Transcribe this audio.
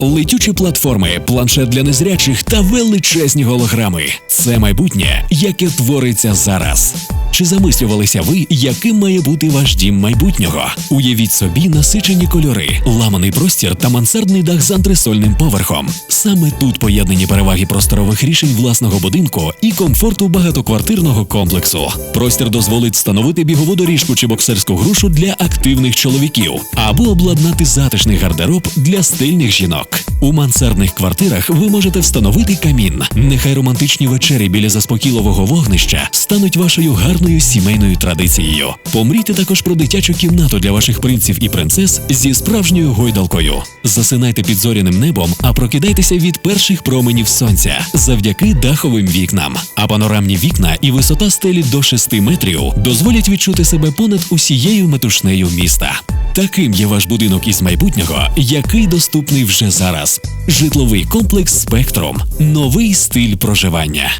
летючі платформи, планшет для незрячих та величезні голограми. Це майбутнє, яке твориться зараз. Чи замислювалися ви, яким має бути ваш дім майбутнього? Уявіть собі насичені кольори, ламаний простір та мансардний дах з антресольним поверхом. Саме тут поєднані переваги просторових рішень власного будинку і комфорту багатоквартирного комплексу. Простір дозволить встановити бігову доріжку чи боксерську грушу для активних чоловіків або обладнати затишний гардероб для стильних жінок. У мансардних квартирах ви можете встановити камін. Нехай романтичні вечері біля заспокійливого вогнища стануть вашою гарною сімейною традицією. Помрійте також про дитячу кімнату для ваших принців і принцес зі справжньою гойдалкою. Засинайте під зоряним небом, а прокидайтеся від перших променів сонця завдяки даховим вікнам. А панорамні вікна і висота стелі до 6 метрів дозволять відчути себе понад усією метушнею міста. Таким є ваш будинок із майбутнього, який доступний вже зараз. Житловий комплекс Спектром Новий стиль проживання.